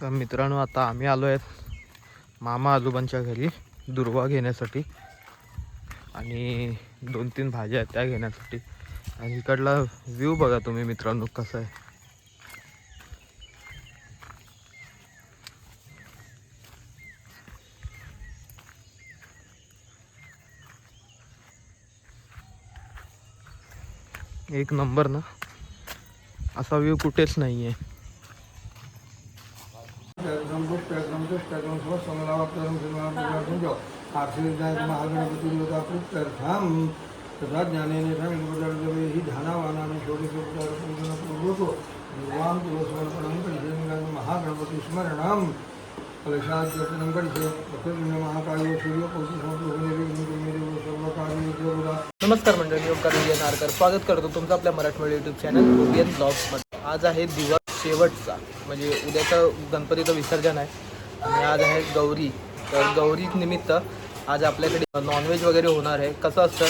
तर मित्रांनो आता आम्ही आलो आहेत मामा आजोबांच्या घरी दुर्वा घेण्यासाठी. आणि दोन तीन भाज्या आहेत त्या घेण्यासाठी. आणि इकडला व्ह्यू बघा तुम्ही मित्रांनो कसा आहे. एक नंबर ना? असा व्ह्यू कुठेच नाही आहे तथा ज्ञानेन ही ध्यानावानाने षोडशोपचारपूर्वको निर्वां दिवसमर्पणं करिष्ये महागणपती स्मरणं कलशाद्यर्पणं करिष्ये पृथ्वी महाकाय सूर्यकोटिसमप्रभुनिर्विघ्नमेदेव नमस्कार मंडळी ओंकार विजय नारकर. स्वागत करतो तुमचं आपल्या मराठमोळी यूट्यूब चॅनल ओबियन ब्लॉग्समध्ये आज आहे दिवस शेवटचा म्हणजे उद्याचं गणपतीचं विसर्जन आहे. आणि आज आहे गौरी. तर गौरी निमित्त आज आपल्याकडे नॉनव्हेज वगैरे होणार आहे. कसं असतं?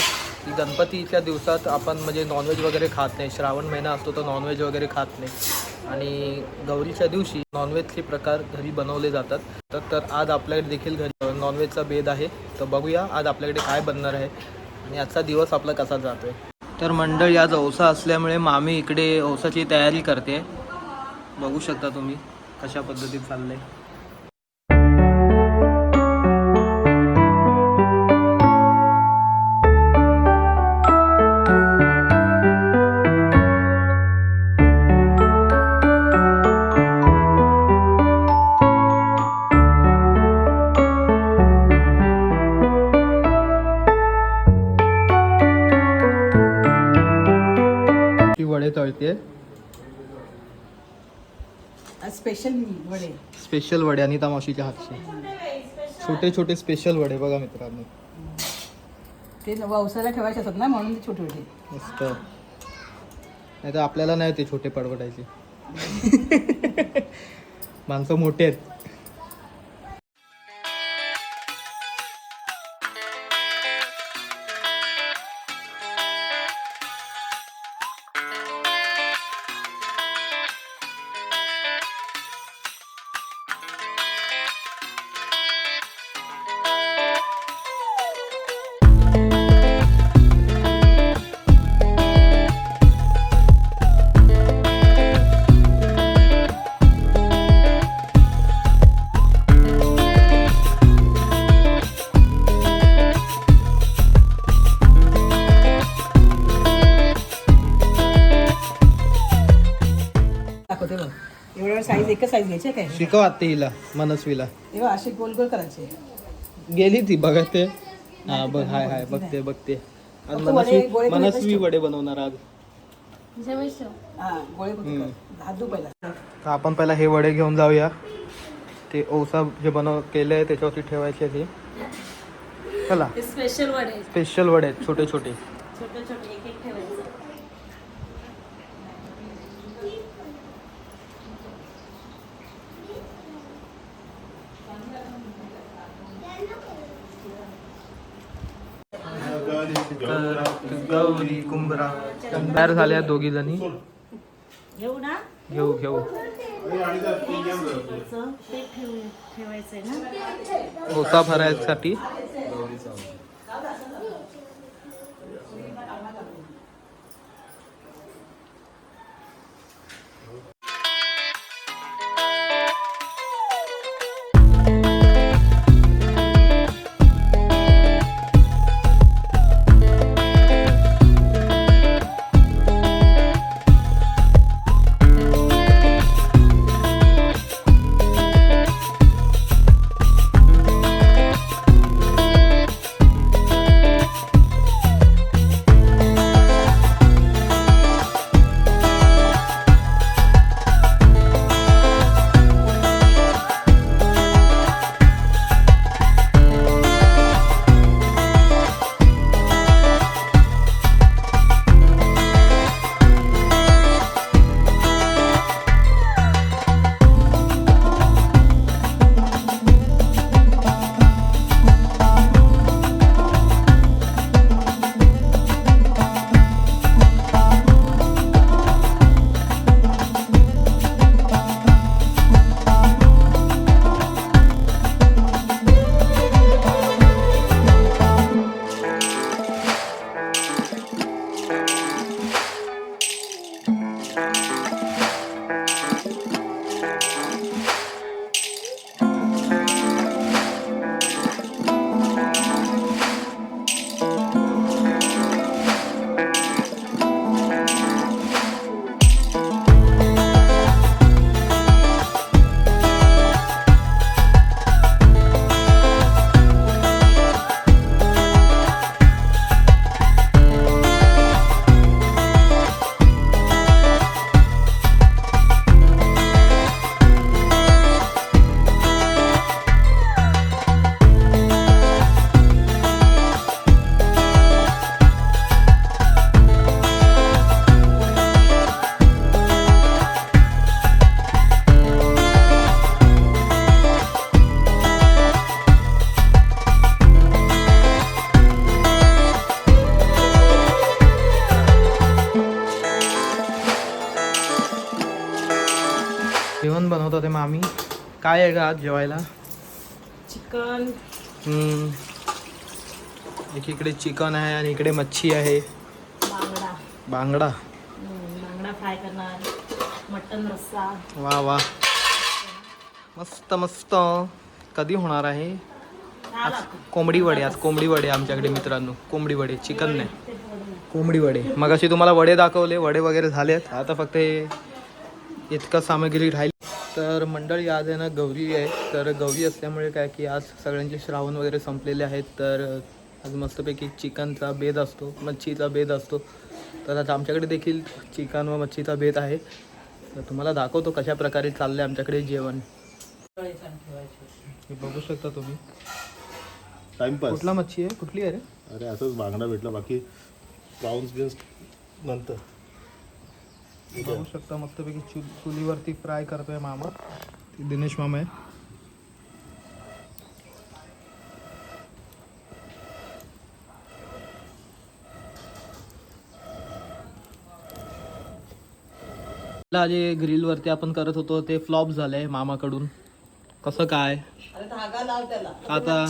की गणपतीच्या दिवसात आपण म्हणजे नॉनव्हेज वगैरे खात नाही. श्रावण महिना असतो तर नॉनव्हेज वगैरे खात नाही. आणि गौरीच्या दिवशी नॉनव्हेजचे प्रकार घरी बनवले जातात. तर तर आज आपल्याकडे देखील घरी नॉनव्हेजचा भेद आहे. तर बघूया आज आपल्याकडे काय बनणार आहे. आणि आजचा दिवस आपला कसा जातो आहे तर मंडळ आज औसा असल्यामुळे मामी इकडे औसाची तयारी करते. बघू शकता तुम्ही कशा पद्धतीत चाललं आहे स्पेशल वडे अनिता मावशीच्या हातचे. छोटे छोटे स्पेशल वडे बघा मित्रांनो. ते ववसाला ठेवायचे असतात ना म्हणून ते छोटे छोटे. मस्त. नाही तर आपल्याला नाही ते छोटे पडवटायचे माणसं मोठे आहेत. घ्यायची आहे काय? शिकव आत्ते हिला मनस्वीला. तेव्हा असे गोल गोल करायचे. गेली ती बघा ते. हा बघ हाय हाय बघते बघते. आज फक्त मनस्वी वडे- गोळे पण मनस्वी एकच वडे बनवणार आज. हा गोळे कुठे हात धु पहिला. तर आपण पहिला हे वडे घेऊन जाऊया. ते ओसा जे बनव केले आहे त्याच्यावरती ठेवायचे ते. चला. स्पेशल वडे स्पेशल वडे आहेत. छोटे छोटे छोटे छोटे एक एक ठेवायचं. गौरी कुंभरा तयार झाल्या दोघी जणी. घेऊ ना? घेऊ घेऊ. ठेवायचंय ना? भरायसाठी. जेवण बनवतात ते मामी काय आहे का आज जेवायला? चिकन. हम्म. एकीकडे चिकन आहे आणि इकडे मच्छी आहे. बांगडा. बांगडा. बांगडा फ्राय करणार. मटन रस्सा वा वा. मस्त मस्त. कधी होणार आहे? आज कोंबडी वडे आज कोंबडी वडे आमच्याकडे मित्रांनो. कोंबडी वडे चिकन नाही. कोंबडी वडे. मग अशी तुम्हाला वडे दाखवले वडे वगैरे झालेत. आता फक्त हे इतकं सामग्री राहील. तर मंडळी आज आहे ना गौरी आहे. तर गौरी असल्यामुळे काय की आज सगळ्यांचे श्रावण वगैरे संपलेले आहेत. तर आज मस्तपैकी चिकनचा बेद असतो मच्छीचा बेद असतो. तर आता आमच्याकडे देखील चिकन व मच्छीचा बेद आहे. तर तुम्हाला दाखवतो कशा प्रकारे चाललं आहे आमच्याकडे जेवण. हे बघू शकता तुम्ही. टाइमपास कुठला मच्छी आहे? कुठली आहे रे? अरे असंच बांगडा भेटला. बाकी प्राऊन्स बिन्स नंतर. बघू शकता मस्तपैकी चु चुलीवरती फ्राय करतोय मामा. ते दिनेश मामा आहे. ला जे ग्रिलवरती आपण करत होतो ते फ्लॉप झालंय मामाकडून. कसं काय? आता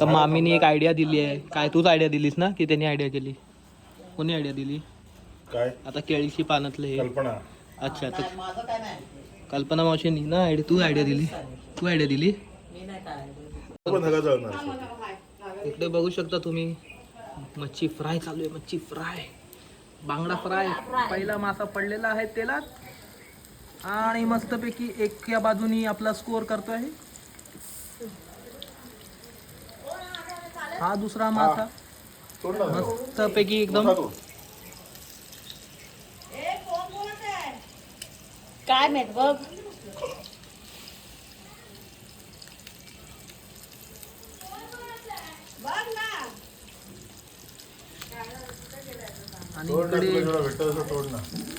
तर मामीने एक आयडिया दिली आहे. काय तूच आयडिया दिलीस ना की त्यांनी आयडिया केली? कोणी आयडिया दिली? काय? आता केळीची पानातले हे. कल्पना. अच्छा तर कल्पना मावशीनी ना आयडिया तू आयडिया दिली? तू आयडिया दिली? तो पण धगा जळणार इकडे बघू शकता तुम्ही. मच्छी फ्राय चालू आहे मच्छी फ्राय बांगडा फ्राय पहिला मासा पडलेला आहे तेलात. आणि मस्तपैकी एक या बाजूनी आपला स्कोअर करतो आहे हा दुसरा मासा. सोड ना. धगा. मस्तपैकी एकदम. मोठा तो. काय माहीत बघ. आणि इकडे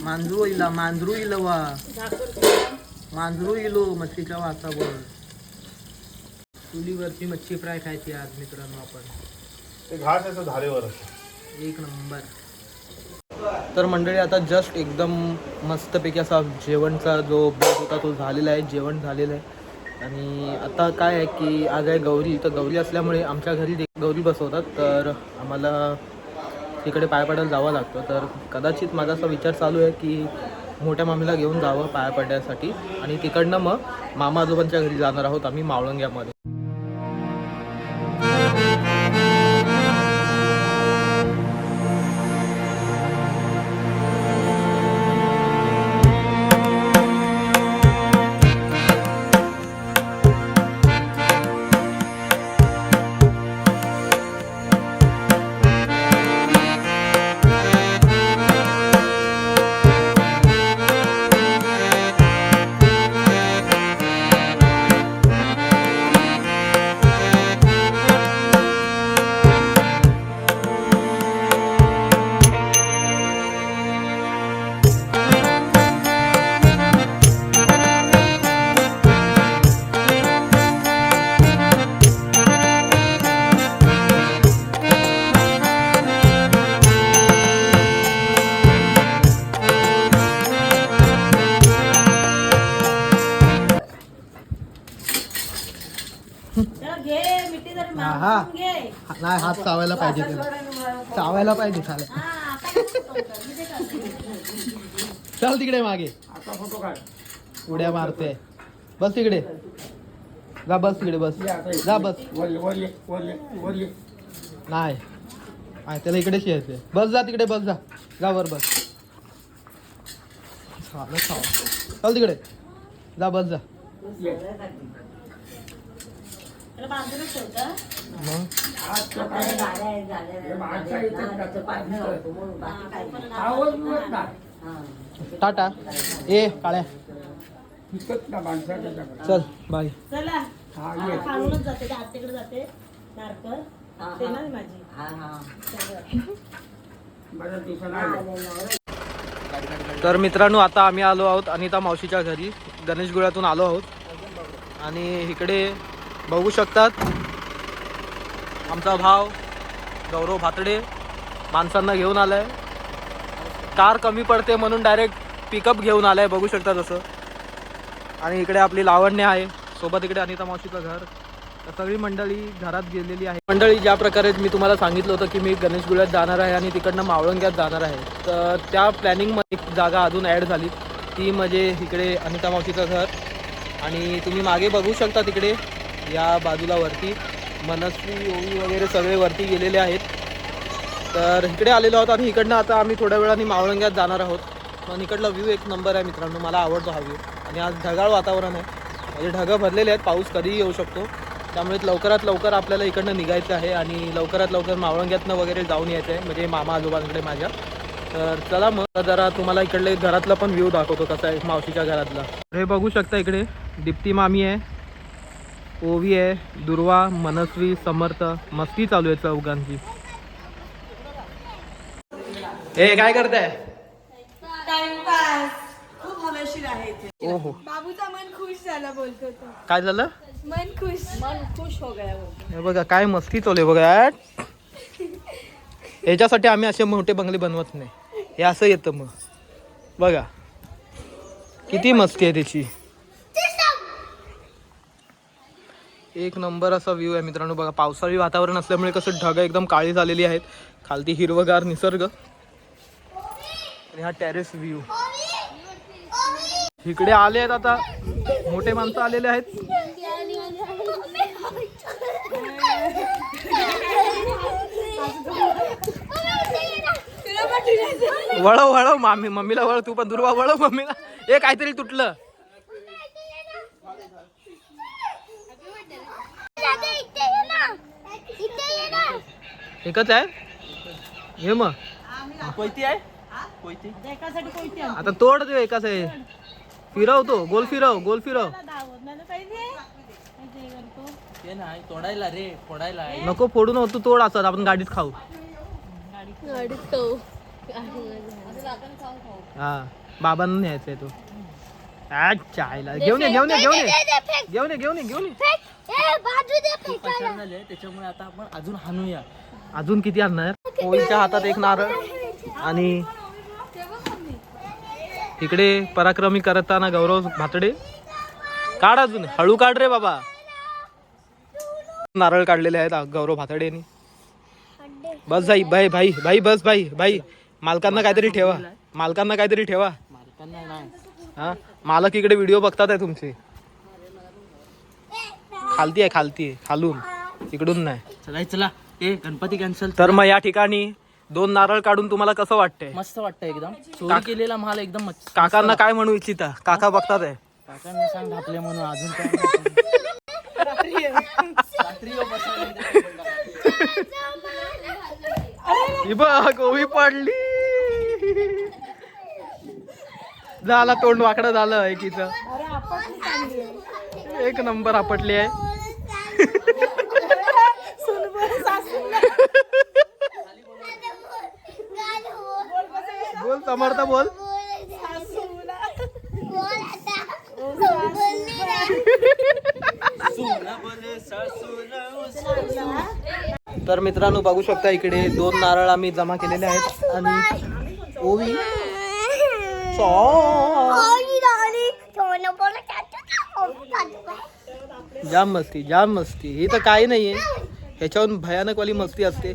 मांजरू इला मांजरू इल वा मांजरू इलो मच्छीच्या वासावर. चुलीवरची मच्छी फ्राय खायची आज मित्रांनो आपण. ते घास असं धारेवर. एक नंबर. तर मंडळी आता जस्ट एकदम मस्तपैकी असा जेवणचा जो बेत होता तो झालेला आहे जेवण झालेलं आहे. आणि आता काय आहे की आज आहे गौरी तर गौरी असल्यामुळे आमच्या घरी गौरी बसवतात. तर आम्हाला तिकडे पाय पडायला जावं लागतं. तर कदाचित माझा असा विचार चालू आहे की मोठ्या मामीला घेऊन जावं पाया पडण्यासाठी आणि तिकडनं मग मामा आजोबांच्या घरी जाणार आहोत आम्ही मावळंग्यामध्ये. हात चावायला पाहिजे त्याला. चावायला पाहिजे चालेल चल तिकडे मागे. उड्या मारते. बस तिकडे. जा बस तिकडे बस. जा बस. नाही. नाही त्याला इकडेच यायचंय बस जा तिकडे बस जा. जा वर बस. चाल चल तिकडे. जा बस जा. बांधूनच टाटा. ए काळ्या. चल बाय. चला. आता खालूनच जाते ते आत्याकडे जाते. नारकर ते ना माझी. तर मित्रांनो आता आम्ही आलो आहोत अनिता मावशीच्या घरी. गणेश गुळ्यातून आलो आहोत. आणि इकडे बघू शकतात. आमचा भाव गौरव भातडे माणसांना घेऊन आलाय. कार कमी पडते म्हणून डायरेक्ट पिकअप घेऊन आलाय. बघू शकता तसं आणि इकडे आपली लावण्य आहे. सोबत इकडे अनिता मावशीचं घर. तर सगळी मंडळी घरात गेलेली आहे. मंडळी ज्या प्रकारे मी तुम्हाला सांगितलं होतं की मी गणेश गुळ्यात जाणार आहे आणि तिकडनं मावळंग्यात जाणार आहे. तर त्या प्लॅनिंगमध्ये एक जागा अजून ॲड झाली. ती म्हणजे इकडे अनिता मावशीचं घर. आणि तुम्ही मागे बघू शकता तिकडे या बाजूला वरती मनस्वी ओवी वगैरे सगळे वरती गेलेले आहेत. तर इकडे आलेलो आहोत आणि इकडनं आता आम्ही थोड्या वेळाने मावळंग्यात जाणार आहोत. पण इकडला व्ह्यू एक नंबर आहे मित्रांनो. मला आवडतो हा व्ह्यू आणि आज ढगाळ वातावरण आहे. म्हणजे ढगं भरलेले आहेत. पाऊस कधीही येऊ शकतो. त्यामुळे लवकरात लवकर आपल्याला इकडनं निघायचं आहे आणि लवकरात लवकर मावळंग्यातनं वगैरे जाऊन यायचं आहे म्हणजे मामा आजोबांकडे माझ्या. तर चला मग जरा तुम्हाला इकडले घरातला पण व्ह्यू दाखवतो कसा आहे मावशीच्या घरातला. हे बघू शकता इकडे दीप्ती मामी आहे. ओवी आहे दुर्वा मनस्वी समर्थ मस्ती चालू आहे चौघांची. हे काय करताय? टाइमपास खूप हवेशीर आहे इथे. ओहो. बाबूचा मन खुश झाला बोलतो तो. काय झालं? मन खुश. मन खुश हो गया. हे बघा काय मस्ती चालू आहे बघा याच्यासाठी आम्ही असे मोठे बंगले बनवत नाही. हे असं येतं मग. बघा. किती मस्ती आहे त्याची. एक नंबर असा व्ह्यू आहे मित्रांनो. बघा पावसाळी वातावरण असल्यामुळे कसं ढग एकदम काळी झालेली आहेत. खालती हिरवगार निसर्ग. आणि हा टेरेस व्ह्यू इकडे आले आहेत आता. मोठे माणसं आलेले आहेत. वळव वळव मामी मम्मीला वळ तू पण दुर्वा वळव मम्मीला. हे काहीतरी तुटलं. एकच आहे? हे मग. कोयती आहे? कोयती. आता तोड देऊ एकाच आहे फिरव तो. गोल फिरव गोल फिरव. तोडायला रे फोडायला. नको फोडू नको तू तोड असत आपण गाडीत खाऊ. हा बाबांना न्यायचंय तो. अच्छा आईला घेऊन ये घेऊन ये घेऊन ये. घेऊन ये घेऊन ये घेऊन ये. त्याच्यामुळे आता आपण अजून हाणूया. अजून किती आणणार? पोळीच्या हातात एक नारळ. आणि इकडे पराक्रमी करताना गौरव भातडे. काढ अजून. हळू काढ रे बाबा. नारळ काढलेले आहेत गौरव भातडेनी. बस भाई भाई भाई भाई बस भाई भाई मालकांना काहीतरी ठेवा. मालकांना काहीतरी ठेवा. मालकांना नाही. हा? मालक इकडे व्हिडिओ बघतात आहे तुमचे. खालती आहे खालती आहे खालून. इकडून नाही. चला चला. ए गणपती कॅन्सल तर मग या ठिकाणी दोन नारळ काढून तुम्हाला कसं वाटतंय? मस्त वाटतं एकदम. चोरी केलेला माल एकदम मस्त. काकांना काय म्हणू इच्छिता? काका बघतात आहे. काकांना सांग ढापले म्हणून अजून काय. ही बघ ओवी पडली. झाला तोंड वाकडं झालं एकीच एक नंबर आपटली आहे. बोल समर्थ बोल. तर मित्रांनो बघू शकता इकडे दोन नारळ आम्ही जमा केलेले आहेत आणि ओवी जाम मस्ती जाम मस्ती. ही तर काही नाहीये. ह्याच्याहून भयानक वाली मस्ती असते.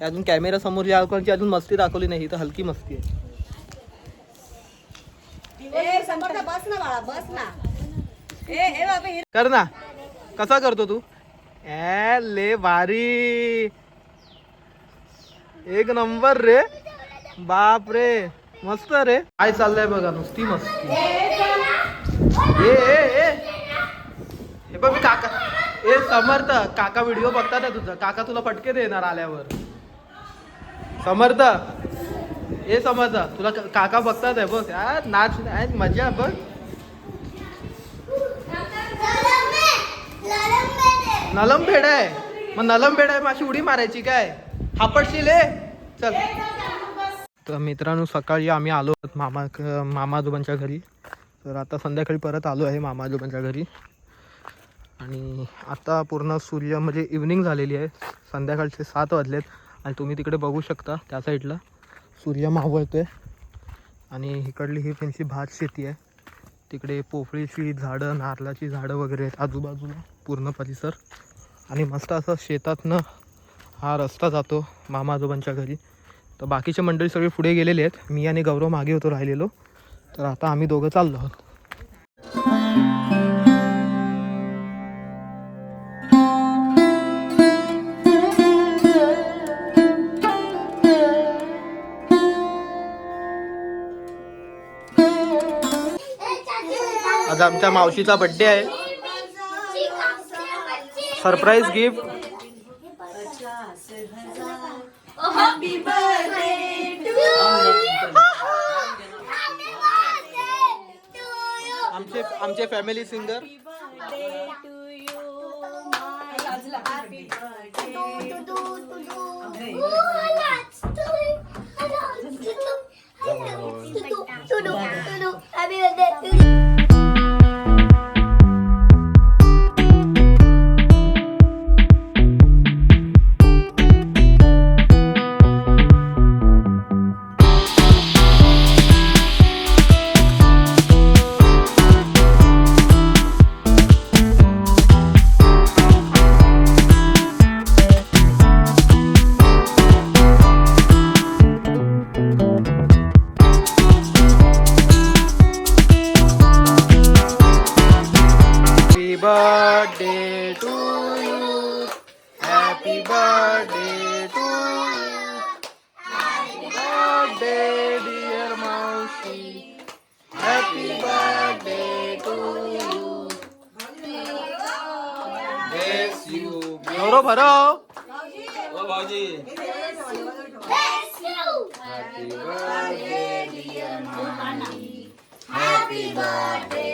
अजून कॅमेरा समोर या लोकांची अजून मस्ती दाखवली नाही ही तर हलकी मस्ती आहे. बस ना बाळा बस ना. ए ए बाबा कर ना. कसा करतो तू? ए ले भारी. एक नंबर रे. बाप रे. मस्त रे. काय चाललंय बघा नुसती मस्ती. ए ए ए हे बघ मी काका ए समर्थ काका व्हिडिओ बघतात ना तुझा. काका तुला फटके देणार आल्यावर. समर्थ. ए समर्थ तुला काका बघतात आहे बघ. यार नाच आहे मजा बघ. नलम फेड आहे. मग नलम फेड आहे मग अशी उडी मारायची काय? हापडशील ए चल. तर मित्रांनो सकाळी आम्ही आलो आहोत मामा मामा आजोबांच्या घरी. तर आता संध्याकाळी परत आलो आहे मामा आजोबांच्या घरी. आणि आता पूर्ण सूर्य म्हणजे इव्हनिंग झालेली आहे. संध्याकाळचे सात वाजलेत आणि तुम्ही तिकडे बघू शकता त्या साईडला सूर्य मावळतो आहे आणि इकडली ही त्यांची भात शेती आहे. तिकडे पोफळीची झाडं नारळाची झाडं वगैरे आहेत आजूबाजूला पूर्ण परिसर. आणि मस्त असं शेतातनं हा रस्ता जातो मामा आजोबांच्या घरी. तर बाकीचे मंडळी सगळे पुढे गेलेले आहेत. मी आणि गौरव मागे होतो राहिलेलो. तर आता आम्ही दोघं चाललो आहोत. आज आमच्या मावशीचा बड्डे आहे. सरप्राईज गिफ्ट आमचे आमचे फॅमिली सिंगर Happy birthday भरव ओ भाऊजी. हॅपी बर्थडे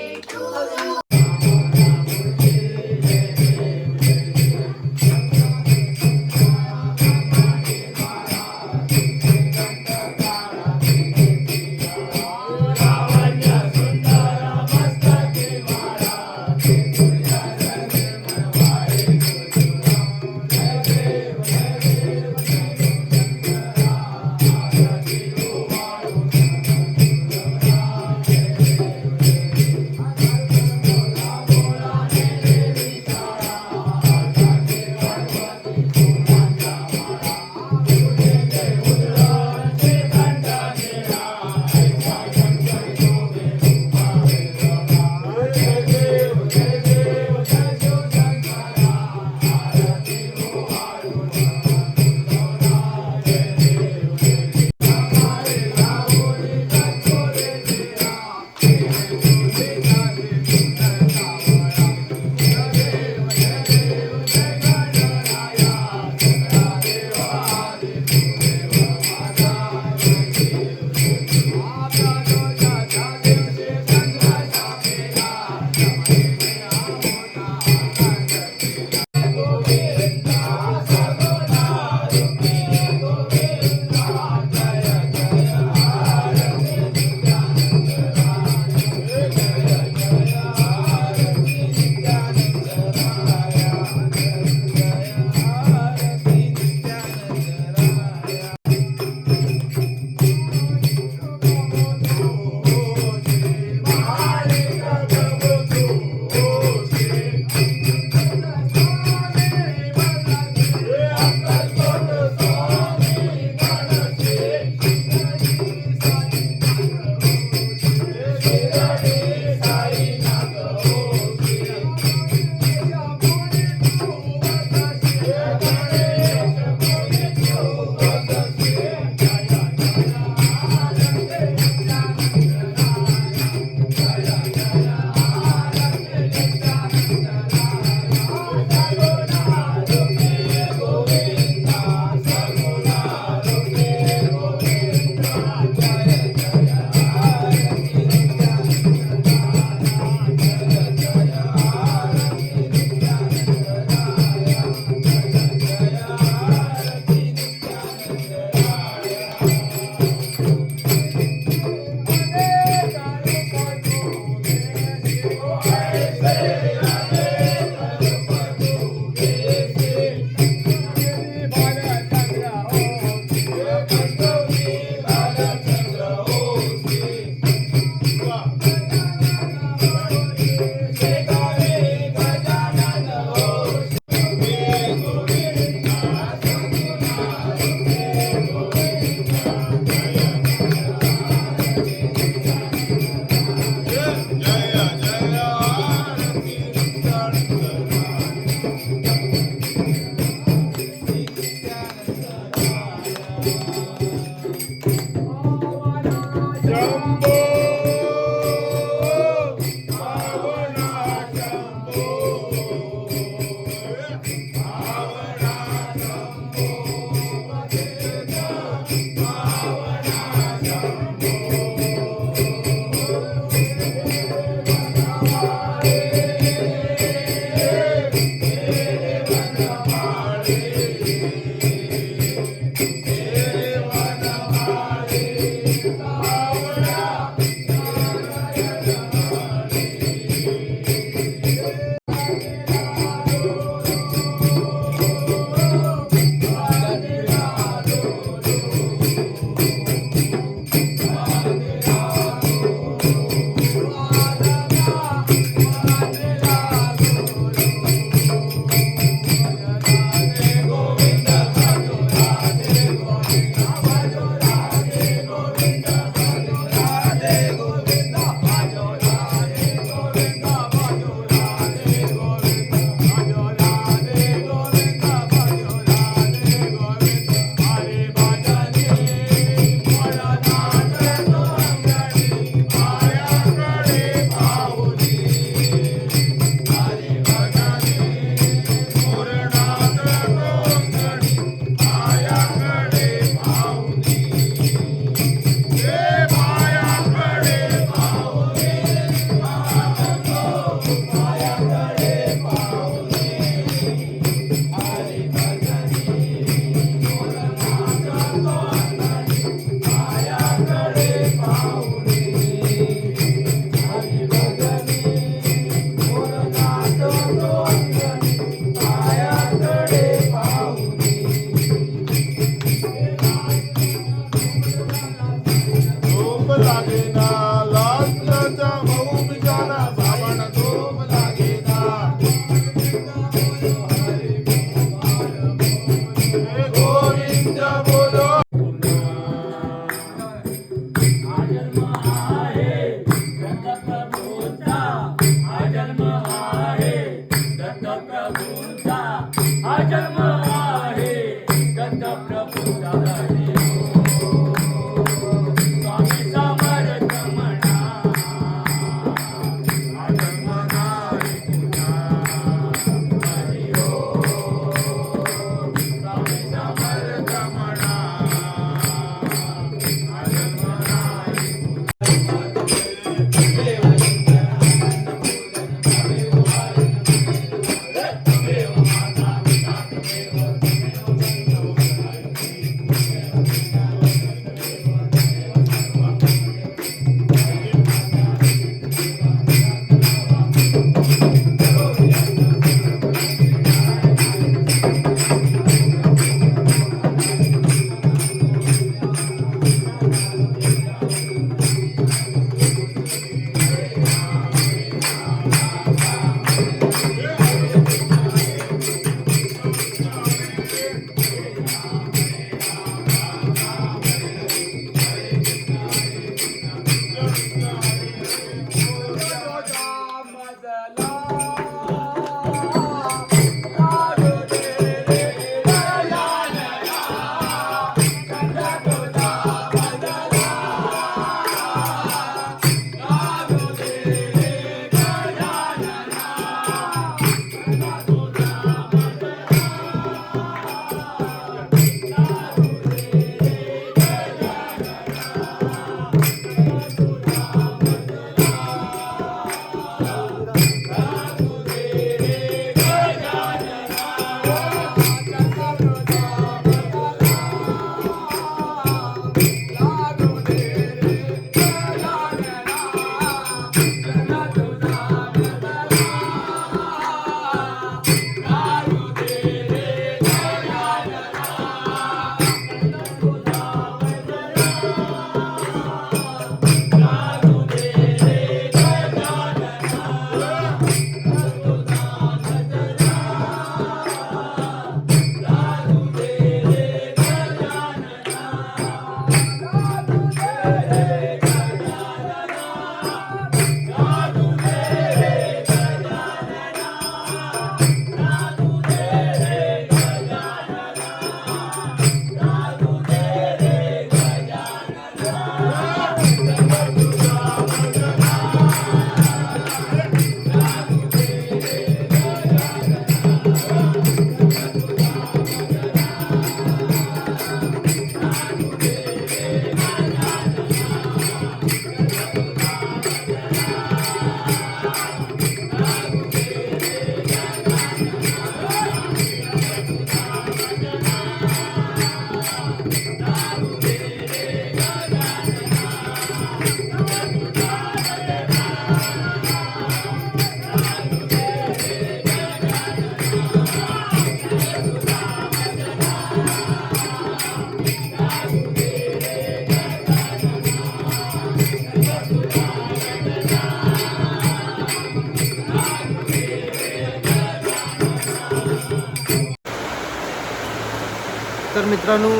मित्रांनो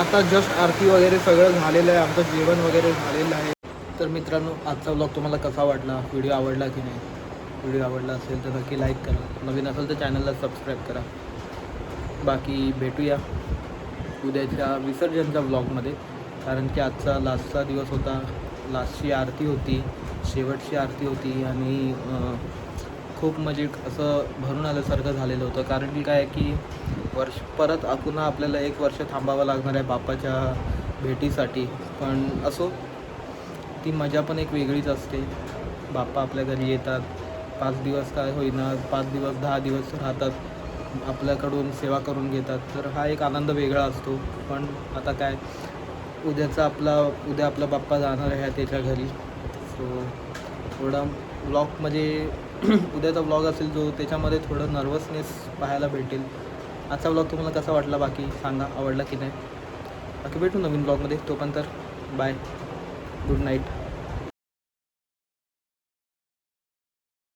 आता जस्ट आरती वगैरे सगळं झालेलं आहे आमचं जेवण वगैरे झालेलं आहे. तर मित्रांनो आजचा ब्लॉग तुम्हाला कसा वाटला? व्हिडिओ आवडला की नाही? व्हिडिओ आवडला असेल तर नक्की लाईक करा. नवीन असेल तर चॅनलला सबस्क्राईब करा. बाकी भेटूया उद्याच्या विसर्जनच्या ब्लॉगमध्ये कारण की आजचा लास्टचा दिवस होता. लास्टची आरती होती. शेवटची आरती होती आणि खूप म्हणजे असं भरून आल्यासारखं झालेलं होतं. कारण की काय आहे की वर्ष परत पुन्हा आपल्याला एक वर्ष थांबावं लागणार आहे बापाच्या भेटीसाठी. पण असो ती मजा पण एक वेगळीच असते. बाप्पा आपल्या घरी येतात. पाच दिवस काय होईना पाच दिवस दहा दिवस राहतात. आपल्याकडून सेवा करून घेतात. तर हा एक आनंद वेगळा असतो. पण आता काय उद्याचा आपला उद्या आपला बाप्पा जाणार आहे त्याच्या घरी. सो थोडा ब्लॉग म्हणजे उद्याचा ब्लॉग असेल जो त्याच्यामध्ये थोडं नर्वसनेस पाहायला भेटेल. आजचा ब्लॉग तुम्हाला कसा वाटला? बाकी सांगा आवडला की नाही? बाकी भेटू नवीन ब्लॉगमध्ये तो पण तर बाय गुड नाईट